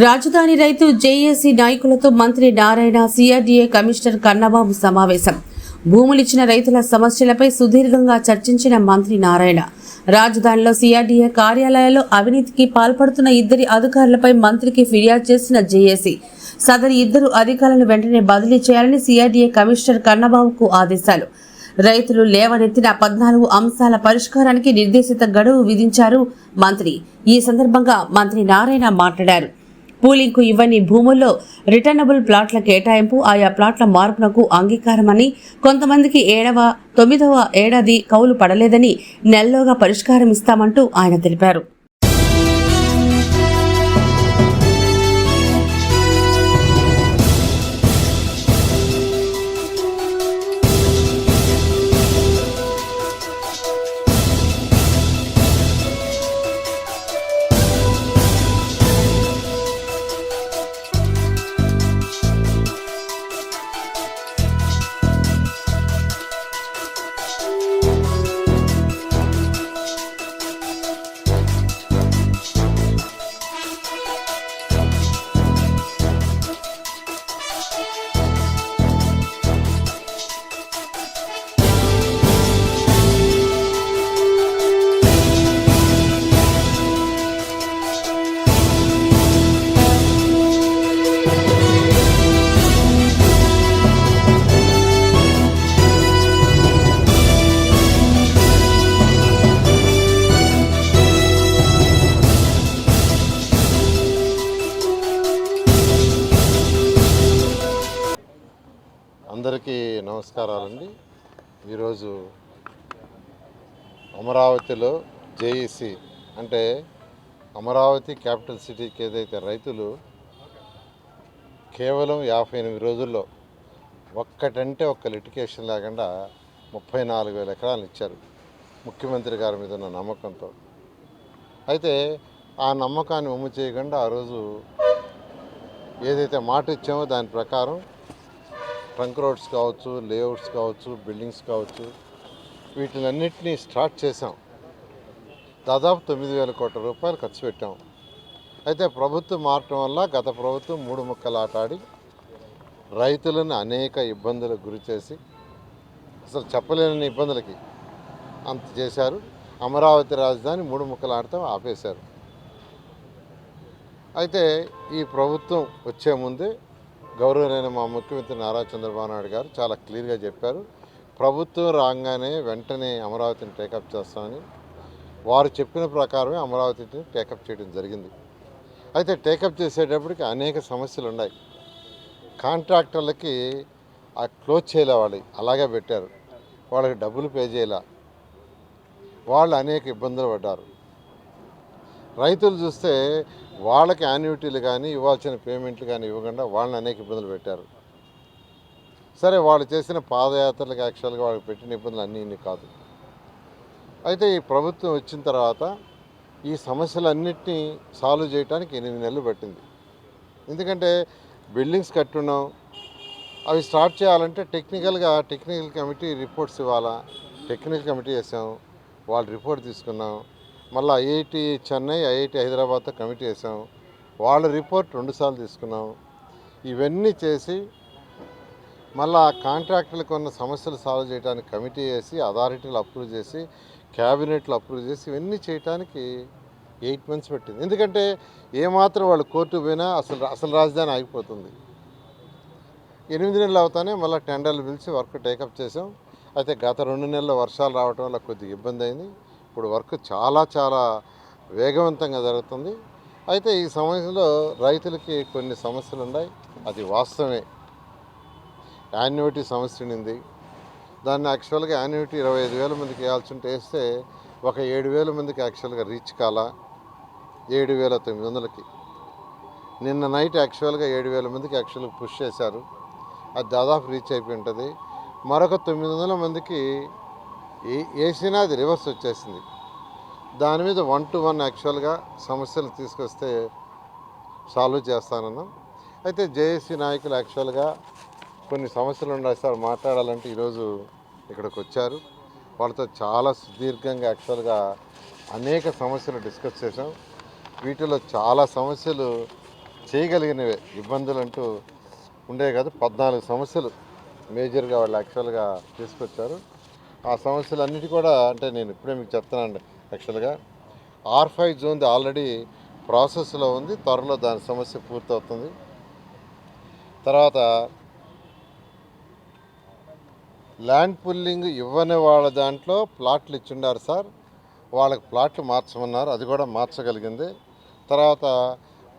రాజధాని రైతు జేఏసీ నాయకులతో మంత్రి నారాయణ సిఆర్డీఏ కమిషనర్ కన్నబాబు సమావేశం. భూములిచ్చిన రైతుల సమస్యలపై సుదీర్ఘంగా చర్చించిన మంత్రి నారాయణ రాజధానిలో సిఆర్డీఏ కార్యాలయాల్లో అవినీతికి పాల్పడుతున్న ఇద్దరి అధికారులపై మంత్రికి ఫిర్యాదు చేసిన జేఏసీ సదరు ఇద్దరు అధికారులను వెంటనే బదిలీ చేయాలని సిఆర్డీఏ కమిషనర్ కన్నబాబుకు ఆదేశాలు. రైతులు లేవనెత్తిన పద్నాలుగు అంశాల పరిష్కారానికి నిర్దేశిత గడువు విధించారు మంత్రి. ఈ సందర్భంగా మంత్రి నారాయణ మాట్లాడారు. పూలింగ్కు ఇవ్వని భూముల్లో రిటర్నబుల్ ప్లాట్ల కేటాయింపు ఆయా ప్లాట్ల మార్పునకు అంగీకారమని కొంతమందికి ఏడవ తొమ్మిదవ ఏడాది కౌలు పడలేదని నెలలోగా పరిష్కారం ఇస్తామంటూ ఆయన తెలిపారు. ఈరోజు అమరావతిలో జేఈసి అంటే అమరావతి క్యాపిటల్ సిటీకి ఏదైతే రైతులు కేవలం యాభై ఎనిమిది రోజుల్లో ఒక్కటంటే ఒక్క లిటికేషన్ లేకుండా ముప్పై నాలుగు వేల ఎకరాలు ఇచ్చారు ముఖ్యమంత్రి గారి మీద ఉన్న నమ్మకంతో. అయితే ఆ నమ్మకాన్ని ఉమ్ము చేయకుండా ఆ రోజు ఏదైతే మాట ఇచ్చామో దాని ప్రకారం ట్రంక్ రోడ్స్ కావచ్చు లేఅవుట్స్ కావచ్చు బిల్డింగ్స్ కావచ్చు వీటినన్నిటినీ స్టార్ట్ చేసాం దాదాపు తొమ్మిది వేల కోట్ల రూపాయలు ఖర్చు పెట్టాం. అయితే ప్రభుత్వం మారటం వల్ల గత ప్రభుత్వం మూడు ముక్కలు ఆటాడి రైతులను అనేక ఇబ్బందులకు గురి చేసి అసలు చెప్పలేని ఇబ్బందులకి అంత చేశారు. అమరావతి రాజధాని మూడు ముక్కలు ఆడటం ఆపేశారు. అయితే ఈ ప్రభుత్వం వచ్చే ముందే గౌరవనైన మా ముఖ్యమంత్రి నారా చంద్రబాబు నాయుడు గారు చాలా క్లియర్గా చెప్పారు. ప్రభుత్వం రాగానే వెంటనే అమరావతిని టేకప్ చేస్తామని వారు చెప్పిన ప్రకారమే అమరావతిని టేకప్ చేయడం జరిగింది. అయితే టేకప్ చేసేటప్పటికి అనేక సమస్యలు ఉన్నాయి. కాంట్రాక్టర్లకి ఆ క్లోజ్ చేయలే వాళ్ళు అలాగే పెట్టారు. వాళ్ళకి డబ్బులు పే చేయలే. వాళ్ళు అనేక ఇబ్బందులు పడ్డారు. రైతులు చూస్తే వాళ్ళకి యాన్యుటీలు కానీ ఇవ్వాల్సిన పేమెంట్లు కానీ ఇవ్వకుండా వాళ్ళని అనేక ఇబ్బందులు పెట్టారు. సరే వాళ్ళు చేసిన పాదయాత్రలకు యాక్చువల్గా వాళ్ళకి పెట్టిన ఇబ్బందులు అన్నీ ఇన్ని కాదు. అయితే ఈ ప్రభుత్వం వచ్చిన తర్వాత ఈ సమస్యలన్నింటినీ సాల్వ్ చేయడానికి ఎనిమిది నెలలు పట్టింది. ఎందుకంటే బిల్డింగ్స్ కట్టున్నాం అవి స్టార్ట్ చేయాలంటే టెక్నికల్గా టెక్నికల్ కమిటీ రిపోర్ట్స్ ఇవ్వాలా టెక్నికల్ కమిటీ వేసాం వాళ్ళ రిపోర్ట్ తీసుకున్నాం. మళ్ళీ ఐఐటి చెన్నై ఐఐటి హైదరాబాద్తో కమిటీ వేసాం వాళ్ళ రిపోర్ట్ రెండుసార్లు తీసుకున్నాం. ఇవన్నీ చేసి మళ్ళా కాంట్రాక్టులకు ఉన్న సమస్యలు సాల్వ్ చేయడానికి కమిటీ వేసి అథారిటీలు అప్రూవ్ చేసి క్యాబినెట్లు అప్రూవ్ చేసి ఇవన్నీ చేయడానికి ఎయిట్ మంత్స్ పెట్టింది. ఎందుకంటే ఏమాత్రం వాళ్ళు కోర్టు పోయినా అసలు అసలు రాజధాని ఆగిపోతుంది. ఎనిమిది నెలలు అవుతానే మళ్ళీ టెండర్లు పిలిచి వర్క్ టేకప్ చేసాం. అయితే గత రెండు నెలల వర్షాలు రావటం వల్ల కొద్దిగా ఇబ్బంది అయింది. ఇప్పుడు వర్క్ చాలా చాలా వేగవంతంగా జరుగుతుంది. అయితే ఈ సమయంలో రైతులకి కొన్ని సమస్యలు ఉన్నాయి అది వాస్తవమే. యాన్యుటీ సమస్య ఉంది దాన్ని యాక్చువల్గా యాన్యుటీ ఇరవై ఐదు వేల మందికి వేయాల్సి ఉంటే వేస్తే ఒక ఏడు వేల మందికి యాక్చువల్గా రీచ్ కాల ఏడు వేల తొమ్మిది వందలకి. నిన్న నైట్ యాక్చువల్గా ఏడు వేల మందికి యాక్చువల్గా పుష్ చేశారు. అది దాదాపు రీచ్ అయిపోయి ఉంటుంది. మరొక తొమ్మిది వందల మందికి వేసినా అది రివర్స్ వచ్చేసింది. దాని మీద వన్ టు వన్ యాక్చువల్గా సమస్యలు తీసుకొస్తే సాల్వ్ చేస్తానన్నాం. అయితే జేఏసీ నాయకులు యాక్చువల్గా కొన్ని సమస్యలు ఉన్నాయి సార్ మాట్లాడాలంటే ఈరోజు ఇక్కడికి వచ్చారు. వాళ్ళతో చాలా సుదీర్ఘంగా యాక్చువల్గా అనేక సమస్యలు డిస్కస్ చేసాం వీటిలో చాలా సమస్యలు చేయగలిగినవే ఇబ్బందులు అంటూ ఉండే కాదు. పద్నాలుగు సమస్యలు మేజర్గా వాళ్ళు యాక్చువల్గా తీసుకొచ్చారు. ఆ సమస్యలన్నిటి కూడా అంటే నేను ఇప్పుడే మీకు చెప్తున్నాను యాక్చువల్గా ఆర్ ఫైవ్ జోన్ది ఆల్రెడీ ప్రాసెస్లో ఉంది త్వరలో దాని సమస్య పూర్తవుతుంది. తర్వాత ల్యాండ్ పుల్లింగ్ ఇవ్వని వాళ్ళ దాంట్లో ప్లాట్లు ఇచ్చిండారు సార్. వాళ్ళకి ప్లాట్లు మార్చమన్నారు అది కూడా మార్చగలిగింది. తర్వాత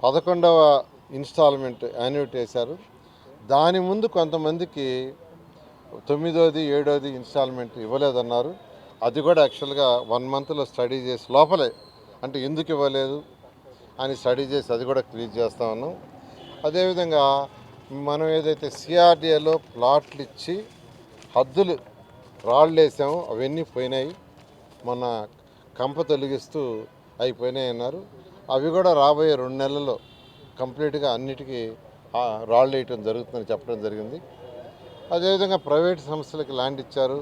పదకొండవ ఇన్స్టాల్మెంట్ యాన్యుటీ వేశారు దాని ముందు కొంతమందికి తొమ్మిదోది ఏడోది ఇన్స్టాల్మెంట్ ఇవ్వలేదన్నారు. అది కూడా యాక్చువల్గా వన్ మంత్లో స్టడీ చేసి లోపలే. అంటే ఎందుకు ఇవ్వలేదు అని స్టడీ చేసి అది కూడా క్లియర్ చేస్తా ఉన్నాం. అదేవిధంగా మనం ఏదైతే సిఆర్డిఏలో ప్లాట్లు ఇచ్చి హద్దులు రాళ్ళు వేసాము అవన్నీ పోయినాయి. మన కంప తొలగిస్తూ అయిపోయినాయి అన్నారు. అవి కూడా రాబోయే రెండు నెలల్లో కంప్లీట్గా అన్నిటికీ రాళ్ళు వేయటం జరుగుతుందని చెప్పడం జరిగింది. అదేవిధంగా ప్రైవేట్ సంస్థలకు ల్యాండ్ ఇచ్చారు.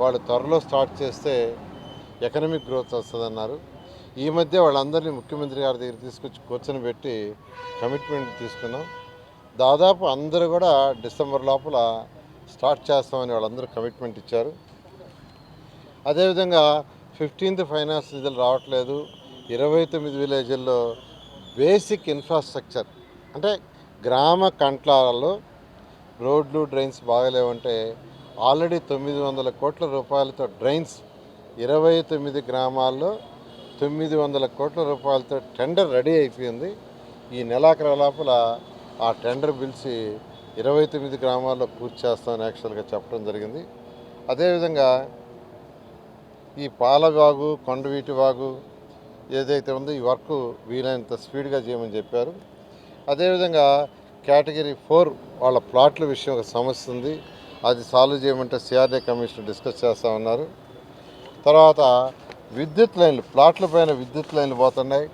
వాళ్ళు త్వరలో స్టార్ట్ చేస్తే ఎకనమిక్ గ్రోత్ వస్తుందన్నారు. ఈ మధ్య వాళ్ళందరినీ ముఖ్యమంత్రి గారి దగ్గర తీసుకొచ్చి కూర్చొని పెట్టి కమిట్మెంట్ తీసుకున్నాం. దాదాపు అందరూ కూడా డిసెంబర్ లోపల స్టార్ట్ చేస్తామని వాళ్ళందరూ కమిట్మెంట్ ఇచ్చారు. అదేవిధంగా ఫిఫ్టీన్త్ ఫైనాన్స్ నిధులు రావట్లేదు. ఇరవై తొమ్మిది విలేజ్ల్లో బేసిక్ ఇన్ఫ్రాస్ట్రక్చర్ అంటే గ్రామ కంట్లాలలో రోడ్లు డ్రైన్స్ బాగలేవంటే ఆల్రెడీ తొమ్మిది వందల కోట్ల రూపాయలతో డ్రైన్స్ ఇరవై తొమ్మిది గ్రామాల్లో తొమ్మిది వందల కోట్ల రూపాయలతో టెండర్ రెడీ అయిపోయింది. ఈ నెలాఖరు లోపల ఆ టెండర్ పిలిచి ఇరవై తొమ్మిది గ్రామాల్లో పూర్తి చేస్తామని యాక్చువల్గా చెప్పడం జరిగింది. అదేవిధంగా ఈ పాలవాగు కొండవీటి వాగు ఏదైతే ఉందో ఈ వర్క్ వీలైనంత స్పీడ్గా చేయమని చెప్పారు. అదేవిధంగా కేటగిరీ ఫోర్ వాళ్ళ ప్లాట్ల విషయం ఒక సమస్య ఉంది. అది సాల్వ్ చేయమంటే సిఆర్డీ కమిషన్ డిస్కస్ చేస్తూ ఉన్నారు. తర్వాత విద్యుత్ లైన్లు ప్లాట్ల పైన విద్యుత్ లైన్లు పోతున్నాయి.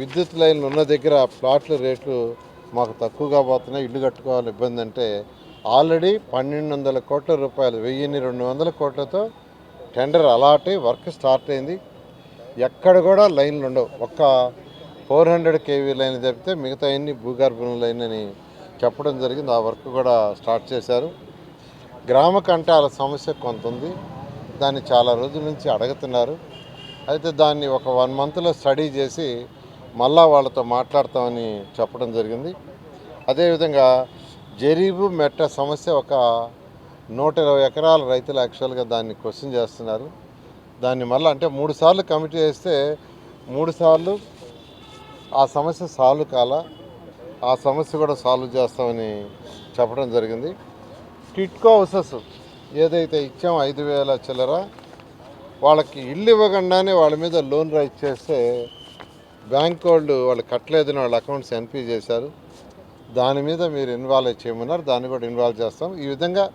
విద్యుత్ లైన్లు ఉన్న దగ్గర ప్లాట్ల రేట్లు మాకు తక్కువగా పోతున్నాయి. ఇల్లు కట్టుకోవాలి ఇబ్బంది అంటే ఆల్రెడీ పన్నెండు వందల కోట్ల రూపాయలు వెయ్యిన్ని రెండు వందల కోట్లతో టెండర్ అలాట్ వర్క్ స్టార్ట్ అయింది. ఎక్కడ కూడా లైన్లు ఉండవు ఒక్క ఫోర్ హండ్రెడ్ కేవీ లైన్ తప్పితే మిగతా అన్ని భూగర్భం లైన్ అని చెప్పడం జరిగింది. ఆ వర్క్ కూడా స్టార్ట్ చేశారు. గ్రామ కంటాల సమస్య కొంత ఉంది. దాన్ని చాలా రోజుల నుంచి అడుగుతున్నారు. అయితే దాన్ని ఒక వన్ మంత్లో స్టడీ చేసి మళ్ళా వాళ్ళతో మాట్లాడతామని చెప్పడం జరిగింది. అదేవిధంగా జరీబు మెట్ట సమస్య ఒక నూట ఇరవై ఎకరాల రైతులు యాక్చువల్గా దాన్ని క్వశ్చన్ చేస్తున్నారు. దాన్ని మళ్ళీ అంటే మూడు సార్లు కమిటీ చేస్తే మూడు సార్లు ఆ సమస్య సాల్వ్ కాల ఆ సమస్య కూడా సాల్వ్ చేస్తామని చెప్పడం జరిగింది. టిట్కో హౌసెస్ ఏదైతే ఇచ్చామో ఐదు వేల చిల్లర వాళ్ళకి ఇల్లు ఇవ్వకుండానే వాళ్ళ మీద లోన్ రైట్ చేస్తే బ్యాంక్ వాళ్ళు వాళ్ళు కట్టలేదని వాళ్ళ అకౌంట్స్ ఎన్పీ చేశారు. దాని మీద మీరు ఇన్వాల్వ్ చేయమన్నారు దాన్ని కూడా ఇన్వాల్వ్ చేస్తాం. ఈ విధంగా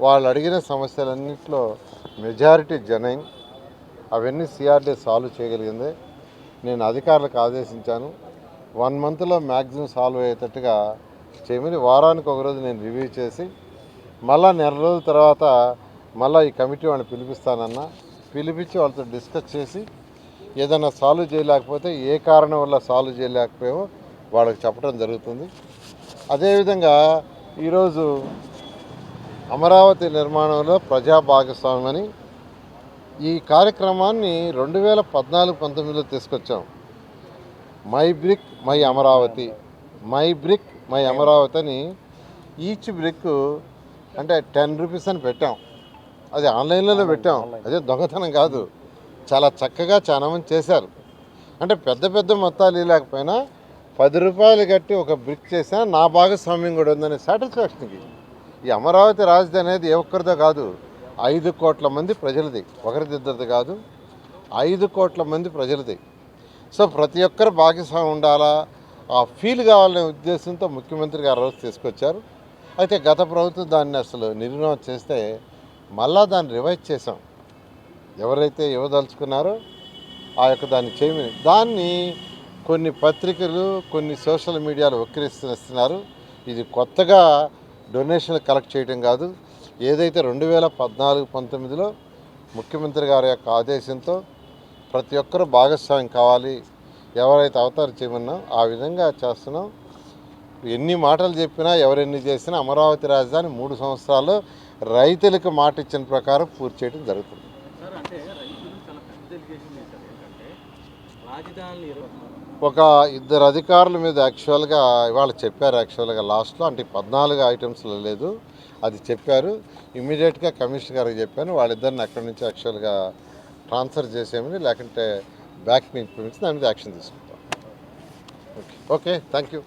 వాళ్ళు అడిగిన సమస్యలన్నింటిలో మెజారిటీ జనైన్. అవన్నీ సిఆర్డీ సాల్వ్ చేయగలిగిందే. నేను అధికారులకు ఆదేశించాను. వన్ మంత్లో మ్యాక్సిమం సాల్వ్ అయ్యేటట్టుగా చేయమని వారానికి ఒక రోజు నేను రివ్యూ చేసి మళ్ళా నెల రోజుల తర్వాత మళ్ళీ ఈ కమిటీ వాళ్ళని పిలిపిస్తానన్నా పిలిపించి వాళ్ళతో డిస్కస్ చేసి ఏదైనా సాల్వ్ చేయలేకపోతే ఏ కారణం వల్ల సాల్వ్ చేయలేకపోయామో వాళ్ళకి చెప్పడం జరుగుతుంది. అదేవిధంగా ఈరోజు అమరావతి నిర్మాణంలో ప్రజా భాగస్వామ్యమని ఈ కార్యక్రమాన్ని రెండు వేల పద్నాలుగు పంతొమ్మిదిలో తీసుకొచ్చాం. My brick my Amaravati. My brick my Amaravati అని ఈచ్ బ్రిక్ అంటే టెన్ రూపీస్ అని పెట్టాం. అది ఆన్లైన్లోనే పెట్టాం. అదే దొంగతనం కాదు. చాలా చక్కగా చాలా మంది చేశారు. అంటే పెద్ద పెద్ద మొత్తాలు లేకపోయినా పది రూపాయలు కట్టి ఒక బ్రిక్ చేసినా నా భాగస్వామ్యం కూడా ఉందనే సాటిస్ఫాక్షన్కి ఈ అమరావతి రాజధాని అనేది ఏ ఒక్కరిదో కాదు. ఐదు కోట్ల మంది ప్రజలది. ఒకరిదిద్దరిది కాదు ఐదు కోట్ల మంది ప్రజలది. సో ప్రతి ఒక్కరు భాగస్వామి ఉండాలా? ఆ ఫీల్ కావాలనే ఉద్దేశంతో ముఖ్యమంత్రి గారు రోజు తీసుకొచ్చారు. అయితే గత ప్రభుత్వం దాన్ని అసలు నిర్ణయం చేస్తే మళ్ళా దాన్ని రివైజ్ చేసాం ఎవరైతే ఇవ్వదలుచుకున్నారో ఆ యొక్క దాన్ని చేయమని. దాన్ని కొన్ని పత్రికలు కొన్ని సోషల్ మీడియాలు వక్రీస్తున్నారు ఇది కొత్తగా డొనేషన్లు కలెక్ట్ చేయడం కాదు. ఏదైతే రెండు వేల పద్నాలుగు పంతొమ్మిదిలో ముఖ్యమంత్రి గారి యొక్క ఆదేశంతో ప్రతి ఒక్కరూ భాగస్వామ్యం కావాలి ఎవరైతే అవతారం చేయమన్నా ఆ విధంగా చేస్తున్నాం. ఎన్ని మాటలు చెప్పినా ఎవరెన్ని చేసినా అమరావతి రాజధాని మూడు సంవత్సరాలు రైతులకు మాట ఇచ్చిన ప్రకారం పూర్తి చేయడం జరుగుతుంది. రాజధాని ఒక ఇద్దరు అధికారుల మీద యాక్చువల్గా ఇవాళ చెప్పారు యాక్చువల్గా లాస్ట్లో అంటే పద్నాలుగు ఐటమ్స్లో లేదు. అది చెప్పారు. ఇమీడియట్గా కమిషనర్ గారికి చెప్పాను. వాళ్ళిద్దరిని అక్కడి నుంచి యాక్చువల్గా ట్రాన్స్ఫర్ చేసేయమని లేకుంటే బ్యాక్ నుంచి దాని మీద యాక్షన్ తీసుకుంటాం. Okay okay thank you